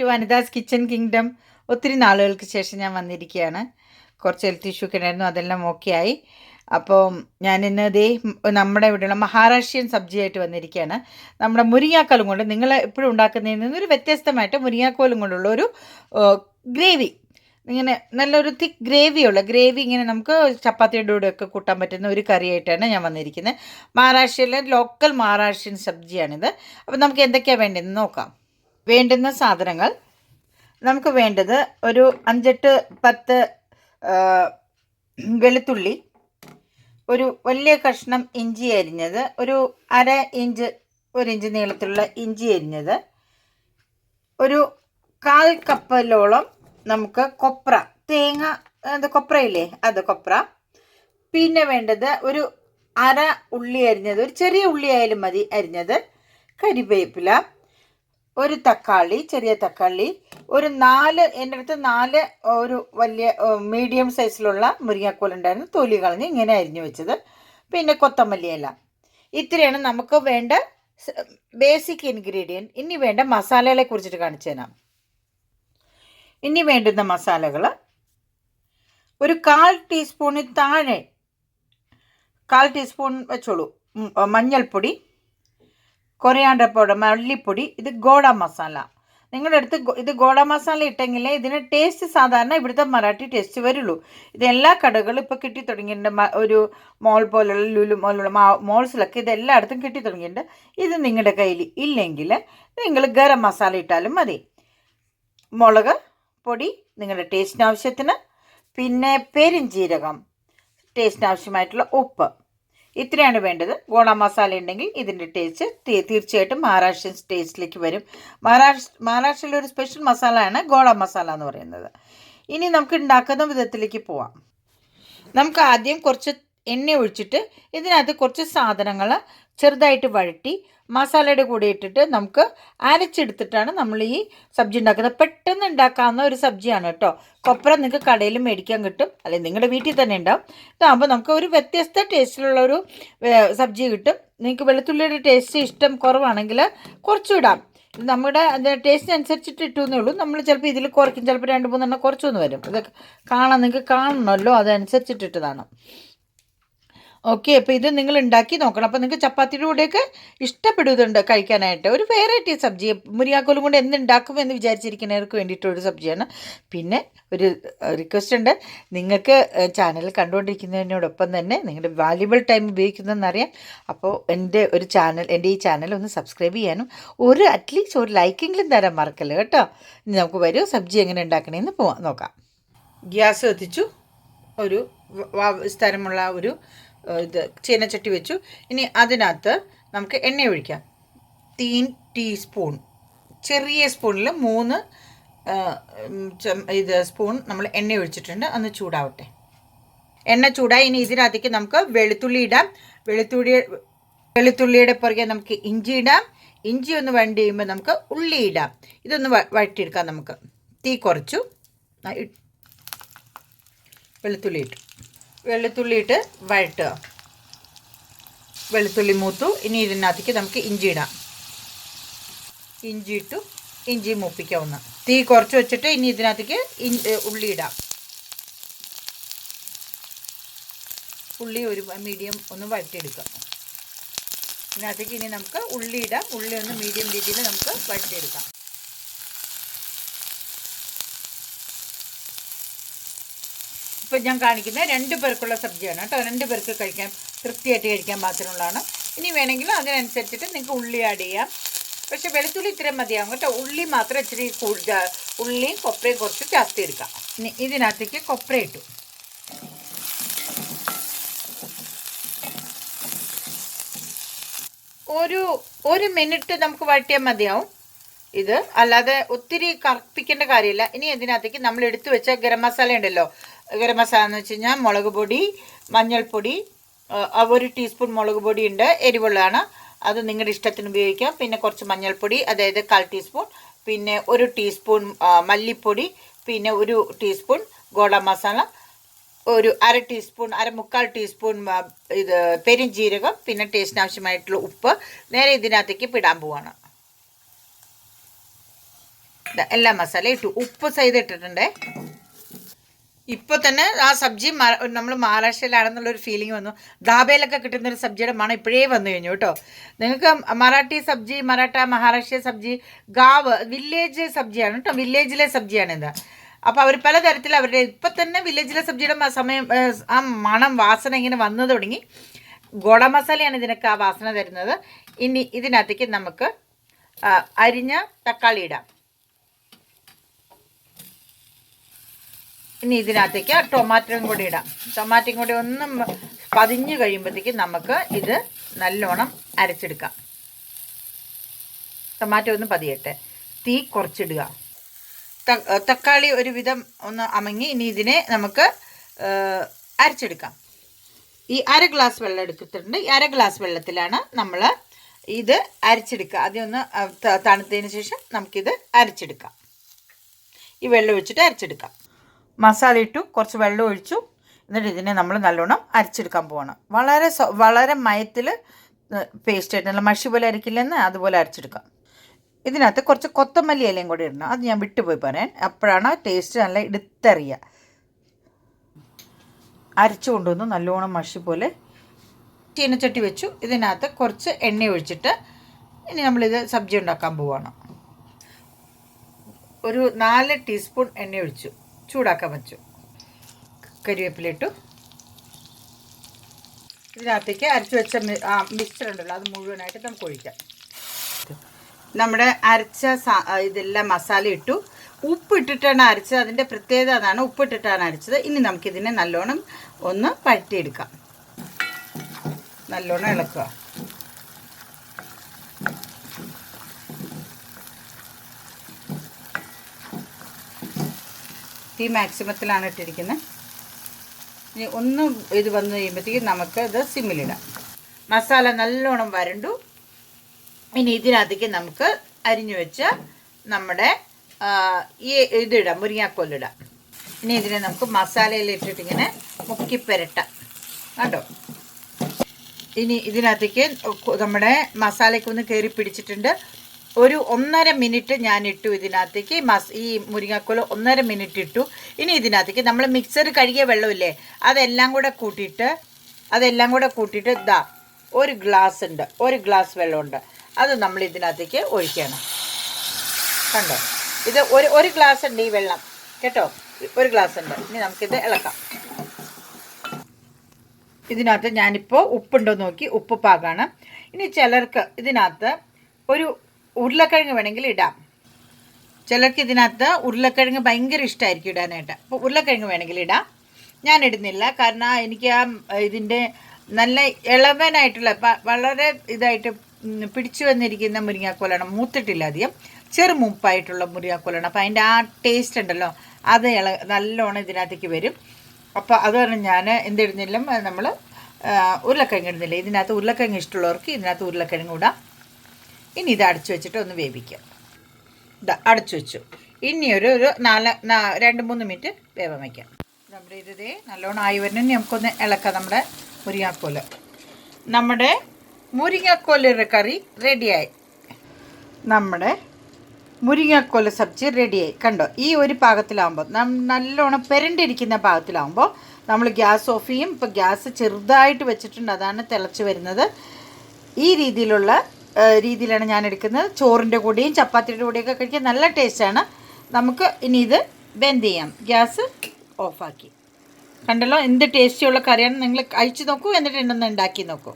To വനിതാസ് kitchen kingdom ഒത്തിരി നാളുകൾക്ക് ശേഷം ഞാൻ വന്നിരിക്കുകയാണ്. കുറച്ച് ഹെൽത്ത് ഇഷ്യൂ ഒക്കെ ഉണ്ടായിരുന്നു അതെല്ലാം ഓക്കെ ആയി. അപ്പോൾ ഞാൻ ഇന്ന് ഇതേ നമ്മുടെ ഇവിടെയുള്ള മഹാരാഷ്ട്രീയൻ സബ്ജിയായിട്ട് വന്നിരിക്കുകയാണ്. നമ്മുടെ മുരിങ്ങാക്കോലും കൊണ്ട് നിങ്ങൾ എപ്പോഴും ഉണ്ടാക്കുന്നതിൽ നിന്നൊരു വ്യത്യസ്തമായിട്ട് മുരിങ്ങാക്കോലും കൊണ്ടുള്ള ഒരു ഗ്രേവി ഇങ്ങനെ നല്ലൊരു തിക്ക് ഗ്രേവിയുള്ള ഗ്രേവി ഇങ്ങനെ നമുക്ക് ചപ്പാത്തിയുടെ കൂടെയൊക്കെ കൂട്ടാൻ പറ്റുന്ന ഒരു കറിയായിട്ടാണ് ഞാൻ വന്നിരിക്കുന്നത്. മഹാരാഷ്ട്രയിലെ ലോക്കൽ മഹാരാഷ്ട്രീയൻ സബ്ജിയാണിത്. അപ്പോൾ നമുക്ക് എന്തൊക്കെയാണ് വേണ്ടതെന്ന് നോക്കാം. വേണ്ടുന്ന സാധനങ്ങൾ. നമുക്ക് വേണ്ടത് ഒരു അഞ്ചെട്ട് പത്ത് വെളുത്തുള്ളി ഒരു വലിയ കഷ്ണം ഇഞ്ചി അരിഞ്ഞത് ഒരു അര ഇഞ്ച് ഒരു ഇഞ്ച് നീളത്തിലുള്ള ഇഞ്ചി അരിഞ്ഞത് ഒരു കാൽ കപ്പലോളം നമുക്ക് കൊപ്ര തേങ്ങ അത് കൊപ്രയില്ലേ അത് കൊപ്ര. പിന്നെ വേണ്ടത് ഒരു അര ഉള്ളി അരിഞ്ഞത് ഒരു ചെറിയ ഉള്ളി ആയാലും മതി അരിഞ്ഞത്. കരിവേപ്പില ഒരു തക്കാളി ചെറിയ തക്കാളി ഒരു നാല് എന്റെ അടുത്ത് നാല് ഒരു വലിയ മീഡിയം സൈസിലുള്ള മുരിങ്ങാക്കോൽ ഉണ്ടായിരുന്നു. തൊലി കളഞ്ഞ് ഇങ്ങനെ അരിഞ്ഞു വെച്ചത്. പിന്നെ കൊത്തമല്ലി ഇല. ഇത്രയാണ് നമുക്ക് വേണ്ട ബേസിക് ഇൻഗ്രീഡിയന്റ് ഇനി വേണ്ട മസാലകളെ കുറിച്ചിട്ട് കാണിച്ചു തരാം. ഇനി വേണ്ടുന്ന മസാലകൾ. ഒരു കാൽ ടീസ്പൂണിൽ താഴെ കാൽ ടീസ്പൂൺ വെച്ചോളൂ. മഞ്ഞൾപ്പൊടി കൊറിയാണ്ടർ പൗഡർ മല്ലിപ്പൊടി ഇത് ഗോഡ മസാല. നിങ്ങളുടെ അടുത്ത് ഇത് ഗോഡ മസാല ഇട്ടെങ്കിലേ ഇതിന് ടേസ്റ്റ് സാധാരണ ഇവിടുത്തെ മറാഠി ടേസ്റ്റ് വരുള്ളൂ. ഇത് എല്ലാ കടകളും ഇപ്പോൾ കിട്ടി തുടങ്ങിയിട്ടുണ്ട്. ഒരു മോൾ പോലുള്ള ലുലു പോലുള്ള മോൾസിലൊക്കെ ഇത് എല്ലായിടത്തും കിട്ടി തുടങ്ങിയിട്ടുണ്ട്. ഇത് നിങ്ങളുടെ കയ്യിൽ ഇല്ലെങ്കിൽ നിങ്ങൾ ഗരം മസാല ഇട്ടാലും മതി. മുളക് പൊടി നിങ്ങളുടെ ടേസ്റ്റിന് ആവശ്യത്തിന്. പിന്നെ പെരിഞ്ജീരകം ടേസ്റ്റിന് ആവശ്യമായിട്ടുള്ള ഉപ്പ്. ഇത്രയാണ് വേണ്ടത്. ഗോള മസാല ഉണ്ടെങ്കിൽ ഇതിന്റെ ടേസ്റ്റ് തീർച്ചയായിട്ടും മഹാരാഷ്ട്രൻ ടേസ്റ്റിലേക്ക് വരും. മഹാരാഷ്ട്ര മഹാരാഷ്ട്രയിലെ ഒരു സ്പെഷ്യൽ മസാലയാണ് ഗോള മസാല എന്ന് പറയുന്നത്. ഇനി നമുക്ക് ഉണ്ടാക്കുന്ന വിധത്തിലേക്ക് പോവാം. നമുക്ക് ആദ്യം കുറച്ച് എണ്ണ ഒഴിച്ചിട്ട് ഇതിനകത്ത് കുറച്ച് സാധനങ്ങൾ ചെറുതായിട്ട് വഴറ്റി മസാലയുടെ കൂടെ ഇട്ടിട്ട് നമുക്ക് അരച്ചെടുത്തിട്ടാണ് നമ്മൾ ഈ സബ്ജി ഉണ്ടാക്കുന്നത്. പെട്ടെന്ന് ഉണ്ടാക്കാവുന്ന ഒരു സബ്ജിയാണ് കേട്ടോ. കൊപ്ര നിങ്ങൾക്ക് കടയിൽ മേടിക്കാൻ കിട്ടും. അല്ലെങ്കിൽ നിങ്ങളുടെ വീട്ടിൽ തന്നെ ഉണ്ടാവും. ഇതാകുമ്പോൾ നമുക്ക് ഒരു വ്യത്യസ്ത ടേസ്റ്റിലുള്ള ഒരു സബ്ജി കിട്ടും. നിങ്ങൾക്ക് വെളുത്തുള്ളിയുടെ ടേസ്റ്റ് ഇഷ്ടം കുറവാണെങ്കിൽ കുറച്ചും ഇടാം നമ്മുടെ ടേസ്റ്റിനനുസരിച്ചിട്ട് ഇട്ടു എന്നേ ഉള്ളൂ. നമ്മൾ ചിലപ്പോൾ ഇതിൽ കുറയ്ക്കും. ചിലപ്പോൾ രണ്ട് മൂന്നെണ്ണം കുറച്ചൊന്ന് വരും. ഇത് കാണാൻ നിങ്ങൾക്ക് കാണണമല്ലോ. അതനുസരിച്ചിട്ടിട്ടതാണ്. ഓക്കെ അപ്പോൾ ഇത് നിങ്ങൾ ഉണ്ടാക്കി നോക്കണം. അപ്പോൾ നിങ്ങൾക്ക് ചപ്പാത്തിയുടെ കൂടെയൊക്കെ ഇഷ്ടപ്പെടുന്നുണ്ട് കഴിക്കാനായിട്ട്. ഒരു വെറൈറ്റി സബ്ജി. മുരിയാക്കോലും കൊണ്ട് എന്ത് ഉണ്ടാക്കും എന്ന് വിചാരിച്ചിരിക്കുന്നവർക്ക് വേണ്ടിയിട്ടൊരു സബ്ജിയാണ്. പിന്നെ ഒരു റിക്വസ്റ്റ് ഉണ്ട്. നിങ്ങൾക്ക് ചാനൽ കണ്ടുകൊണ്ടിരിക്കുന്നതിനോടൊപ്പം തന്നെ നിങ്ങളുടെ വാല്യുബിൾ ടൈം ഉപയോഗിക്കുന്നതെന്നറിയാം അപ്പോൾ എന്റെ ഒരു ചാനൽ എന്റെ ഈ ചാനൽ ഒന്ന് സബ്സ്ക്രൈബ് ചെയ്യാനും ഒരു അറ്റ്ലീസ്റ്റ് ഒരു ലൈക്കെങ്കിലും തരാൻ മറക്കല്ല കേട്ടോ? ഇനി നമുക്ക് വരൂ സബ്ജി എങ്ങനെ ഉണ്ടാക്കണമെന്ന് പോവാം നോക്കാം. ഗ്യാസ് കത്തിച്ചു. ഒരു സ്ഥലമുള്ള ഒരു ഇത് ചീനച്ചട്ടി വെച്ചു. ഇനി അതിനകത്ത് നമുക്ക് എണ്ണ ഒഴിക്കാം. തീൻ ടീസ്പൂൺ ചെറിയ സ്പൂണിൽ മൂന്ന് ഇത് സ്പൂൺ നമ്മൾ എണ്ണ ഒഴിച്ചിട്ടുണ്ട്. അന്ന് ചൂടാവട്ടെ. എണ്ണ ചൂടായി. ഇനി ഇതിനകത്തേക്ക് നമുക്ക് വെളുത്തുള്ളി ഇടാം. വെളുത്തുള്ളി വെളുത്തുള്ളിയുടെ പുറകെ നമുക്ക് ഇഞ്ചി ഇടാം. ഇഞ്ചി ഒന്ന് വണ്ടി ചെയ്യുമ്പോൾ നമുക്ക് ഉള്ളി ഇടാം. ഇതൊന്ന് വഴറ്റിയെടുക്കാം നമുക്ക്. തീ കുറച്ചു. വെളുത്തുള്ളി ഇട്ടു. വെളുത്തുള്ളി ഇട്ട് വഴട്ടുക. വെളുത്തുള്ളി മൂത്തു. ഇനി ഇതിനകത്തേക്ക് നമുക്ക് ഇഞ്ചി ഇടാം. ഇഞ്ചി ഇട്ടു ഇഞ്ചി മൂപ്പിക്കാവുന്ന. തീ കുറച്ച് വെച്ചിട്ട് ഇനി ഇതിനകത്തേക്ക് ഉള്ളി ഇടാം. ഉള്ളി ഒരു മീഡിയം ഒന്ന് വഴറ്റിയെടുക്കാം. ഇതിനകത്തേക്ക് ഇനി നമുക്ക് ഉള്ളി ഇടാം. ഉള്ളി ഒന്ന് മീഡിയം രീതിയിൽ നമുക്ക് വഴറ്റിയെടുക്കാം. ഇപ്പം ഞാൻ കാണിക്കുന്നത് രണ്ട് പേർക്കുള്ള സബ്ജിയാണ് കേട്ടോ. രണ്ട് പേർക്ക് കഴിക്കാൻ തൃപ്തിയായിട്ട് കഴിക്കാൻ പാത്രമുള്ളതാണ് ഇനി വേണമെങ്കിൽ അതിനനുസരിച്ചിട്ട് നിങ്ങൾക്ക് ഉള്ളി ആഡ് ചെയ്യാം. പക്ഷേ വെളുത്തുള്ളി ഇത്രയും മതിയാകും കേട്ടോ. ഉള്ളി മാത്രം ഇച്ചിരി കൂടുതൽ ഉള്ളിയും കൊപ്രയും കുറച്ച് ചാർത്തി എടുക്കാം. ഇനി ഇതിനകത്തേക്ക് കൊപ്ര ഇട്ടു. ഒരു ഒരു മിനിറ്റ് നമുക്ക് വഴറ്റിയാൽ മതിയാവും. ഇത് അല്ലാതെ ഒത്തിരി കറുപ്പിക്കേണ്ട കാര്യമില്ല. ഇനി ഇതിനകത്തേക്ക് നമ്മൾ എടുത്തു വെച്ച ഗരം മസാല ഉണ്ടല്ലോ. ഗരം മസാല എന്ന് വെച്ച് കഴിഞ്ഞാൽ മുളക് പൊടി മഞ്ഞൾപ്പൊടി ഒരു ടീസ്പൂൺ മുളക് പൊടി ഉണ്ട് എരിവുള്ളതാണ്. അത് നിങ്ങളുടെ ഇഷ്ടത്തിന് ഉപയോഗിക്കാം. പിന്നെ കുറച്ച് മഞ്ഞൾപ്പൊടി അതായത് കാൽ ടീസ്പൂൺ. പിന്നെ ഒരു ടീസ്പൂൺ മല്ലിപ്പൊടി. പിന്നെ ഒരു ടീസ്പൂൺ ഗോഡ മസാല. ഒരു അര ടീസ്പൂൺ അര മുക്കാൽ ടീസ്പൂൺ ഇത് പെരിഞ്ജീരകം പിന്നെ ടേസ്റ്റിന് ആവശ്യമായിട്ടുള്ള ഉപ്പ്. നേരെ ഇതിനകത്തേക്ക് ഇടാൻ പോവാണ്. എല്ലാ മസാല ഇട്ടു. ഉപ്പ് സൈത് ഇപ്പോൾ തന്നെ ആ സബ്ജി നമ്മൾ മഹാരാഷ്ട്രയിലാണെന്നുള്ളൊരു ഫീലിംഗ് വന്നു. ധാബയിലൊക്കെ കിട്ടുന്ന ഒരു സബ്ജിയുടെ മണം ഇപ്പോഴേ വന്നു കഴിഞ്ഞു കേട്ടോ. നിങ്ങൾക്ക് മറാഠി സബ്ജി മറാഠ മഹാരാഷ്ട്ര സബ്ജി ഗാവ് വില്ലേജ് സബ്ജിയാണ് കേട്ടോ. വില്ലേജിലെ സബ്ജിയാണിത് അപ്പോൾ അവർ പലതരത്തിൽ അവരുടെ ഇപ്പം തന്നെ വില്ലേജിലെ സബ്ജിയുടെ സമയം ആ മണം വാസന ഇങ്ങനെ വന്നു തുടങ്ങി. ഗോഡ മസാലയാണ് ഇതിനൊക്കെ ആ വാസന തരുന്നത്. ഇനി ഇതിനകത്തേക്ക് നമുക്ക് അരിഞ്ഞ തക്കാളി ഇടാം. ഇനി ഇതിനകത്തേക്ക് ടൊമാറ്റോയും കൂടി ഇടാം. ടൊമാറ്റോയും കൂടി ഒന്ന് പതിഞ്ഞ് കഴിയുമ്പോഴത്തേക്ക് നമുക്ക് ഇത് നല്ലോണം അരച്ചെടുക്കാം. ടൊമാറ്റോ ഒന്ന് പതിയട്ടെ. തീ കുറച്ചിടുക. തക്കാളി ഒരുവിധം ഒന്ന് അമങ്ങി ഇനി ഇതിനെ നമുക്ക് അരച്ചെടുക്കാം. ഈ അര ഗ്ലാസ് വെള്ളം എടുത്തിട്ടുണ്ട്. ഈ അര ഗ്ലാസ് വെള്ളത്തിലാണ് നമ്മൾ ഇത് അരച്ചെടുക്കുക. ആദ്യം ഒന്ന് തണുത്തതിന് ശേഷം നമുക്കിത് അരച്ചെടുക്കാം. ഈ വെള്ളം ഒഴിച്ചിട്ട് അരച്ചെടുക്കാം. മസാല ഇട്ടു കുറച്ച് വെള്ളം ഒഴിച്ചു. എന്നിട്ട് ഇതിനെ നമ്മൾ നല്ലോണം അരച്ചെടുക്കാൻ പോവാണ്. വളരെ വളരെ മയത്തിൽ പേസ്റ്റ് ആയിട്ട് നല്ല മഷി പോലെ അരക്കില്ലെന്ന് അതുപോലെ അരച്ചെടുക്കാം. ഇതിനകത്ത് കുറച്ച് കൊത്തമല്ലി ഇലയും കൂടി ഇടണം. അത് ഞാൻ വിട്ടുപോയി പറയാൻ. അപ്പോഴാണ് ടേസ്റ്റ് നല്ല എടുത്തറിയുക അരച്ചു കൊണ്ടുവന്ന് നല്ലോണം മഷി പോലെ. ചീനച്ചട്ടി വെച്ചു. ഇതിനകത്ത് കുറച്ച് എണ്ണ ഒഴിച്ചിട്ട് ഇനി നമ്മളിത് സബ്ജി ഉണ്ടാക്കാൻ പോവാണ്. ഒരു നാല് ടീസ്പൂൺ എണ്ണ ഒഴിച്ചു. ചൂടാക്കാൻ വെച്ചു കരിവേപ്പില ഇട്ടു. ഇതിനകത്തേക്ക് അരച്ച് വെച്ച മിക്സർ ഉണ്ടല്ലോ അത് മുഴുവനായിട്ട് നമുക്ക് ഒഴിക്കാം. നമ്മുടെ അരച്ച ഇതെല്ലാം മസാല ഇട്ടു. ഉപ്പ് ഇട്ടിട്ടാണ് അരച്ചത്. അതിന്റെ പ്രത്യേകത അതാണ് ഉപ്പ് ഇട്ടിട്ടാണ് അരച്ചത്. ഇനി നമുക്കിതിനെ നല്ലോണം ഒന്ന് പഴറ്റിയെടുക്കാം നല്ലോണം ഇളക്കുക. തീ മാക്സിമത്തിലാണ് ഇട്ടിരിക്കുന്നത്. ഇനി ഒന്ന് ഇത് വന്നു കഴിയുമ്പോഴത്തേക്കും നമുക്ക് ഇത് സിമ്മിലിടാം മസാല നല്ലോണം വരണ്ടു. ഇനി ഇതിനകത്തേക്ക് നമുക്ക് അരിഞ്ഞു വെച്ച നമ്മുടെ ഈ ഇതിടാം മുരിങ്ങാക്കോലിടാം ഇനി ഇതിനെ നമുക്ക് മസാലയിൽ ഇട്ടിട്ട് ഇങ്ങനെ മുക്കി കണ്ടോ? ഇനി ഇതിനകത്തേക്ക് നമ്മുടെ മസാലയ്ക്ക് ഒന്ന് കയറി പിടിച്ചിട്ടുണ്ട്. ഒരു ഒന്നര മിനിറ്റ് ഞാൻ ഇട്ടു ഇതിനകത്തേക്ക്. മസ് ഈ മുരിങ്ങാക്കോൽ ഒന്നര മിനിറ്റ് ഇട്ടു. ഇനി ഇതിനകത്തേക്ക് നമ്മൾ മിക്സർ കഴുകിയ വെള്ളമില്ലേ അതെല്ലാം കൂടെ കൂട്ടിയിട്ട് അതെല്ലാം കൂടെ കൂട്ടിയിട്ട് ഇതാ ഒരു ഗ്ലാസ് ഉണ്ട് ഒരു ഗ്ലാസ് വെള്ളമുണ്ട്. അത് നമ്മൾ ഇതിനകത്തേക്ക് ഒഴിക്കണം. കണ്ടോ? ഇത് ഒരു ഒരു ഗ്ലാസ് ഉണ്ട് ഈ വെള്ളം. കേട്ടോ? ഒരു ഗ്ലാസ് ഉണ്ട്. ഇനി നമുക്കിത് ഇളക്കാം. ഇതിനകത്ത് ഞാനിപ്പോൾ ഉപ്പുണ്ടോ നോക്കി ഉപ്പ് പാകാണ്. ഇനി ചിലർക്ക് ഇതിനകത്ത് ഒരു ഉരുളക്കിഴങ്ങ് വേണമെങ്കിൽ ഇടാം. ചിലർക്ക് ഇതിനകത്ത് ഉരുളക്കിഴങ്ങ് ഭയങ്കര ഇഷ്ടമായിരിക്കും ഇടാനായിട്ട്. അപ്പോൾ ഉരുളക്കിഴങ്ങ് വേണമെങ്കിൽ ഇടാം. ഞാൻ ഇടുന്നില്ല. കാരണം എനിക്ക് ആ ഇതിന്റെ നല്ല ഇളവനായിട്ടുള്ള വളരെ ഇതായിട്ട് പിടിച്ചു വന്നിരിക്കുന്ന മുരിങ്ങാക്കോലാണ്. മൂത്തിട്ടില്ല അധികം. ചെറു മൂപ്പായിട്ടുള്ള മുരിങ്ങാക്കോലാണ്. അപ്പോൾ അതിന്റെ ആ ടേസ്റ്റ് ഉണ്ടല്ലോ അത് ഇള നല്ലോണം ഇതിനകത്തേക്ക് വരും. അപ്പോൾ അത് പറഞ്ഞ് ഞാൻ എന്തിടുന്നില്ല നമ്മൾ ഉരുളക്കിഴങ്ങ് ഇടുന്നില്ല. ഇതിനകത്ത് ഉരുളക്കിഴങ്ങ് ഇഷ്ടമുള്ളവർക്ക് ഇതിനകത്ത് ഉരുളക്കിഴങ്ങ് ഇടാം. ഇനി ഇത് അടച്ചു വെച്ചിട്ട് ഒന്ന് വേവിക്കാം. ഇതാ അടച്ചു വെച്ചു. ഇനി ഒരു ഒരു നാല് രണ്ട് മൂന്ന് മിനിറ്റ് വേവം വയ്ക്കാം നമ്മുടെ ഇത് ദേ നല്ലോണം ആയി വരുന്ന നമുക്കൊന്ന് ഇളക്കാം നമ്മുടെ മുരിങ്ങാക്കോൽ. നമ്മുടെ മുരിങ്ങാക്കോലൊരു കറി റെഡിയായി. നമ്മുടെ മുരിങ്ങാക്കോൽ സബ്ജി റെഡിയായി. കണ്ടോ ഈ ഒരു പാകത്തിലാകുമ്പോൾ നല്ലോണം പെരണ്ടിരിക്കുന്ന പാകത്തിലാകുമ്പോൾ നമ്മൾ ഗ്യാസ് ഓഫ് ചെയ്യും. ഇപ്പോൾ ഗ്യാസ് ചെറുതായിട്ട് വെച്ചിട്ടുണ്ട്. അതാണ് തിളച്ച് വരുന്നത്. ഈ രീതിയിലുള്ള രീതിയിലാണ് ഞാൻ എടുക്കുന്നത്. ചോറിന്റെ കൂടെയും ചപ്പാത്തിയുടെ കൂടെയൊക്കെ കഴിക്കാൻ നല്ല ടേസ്റ്റാണ് നമുക്ക് ഇനി ഇത് ബെൻഡ് ചെയ്യാം. ഗ്യാസ് ഓഫാക്കി കണ്ടല്ലോ എന്ത് ടേസ്റ്റിയുള്ള കറിയാണ്. നിങ്ങൾ കഴിച്ച് നോക്കൂ എന്നിട്ട് എന്നൊന്ന് ഉണ്ടാക്കി നോക്കൂ.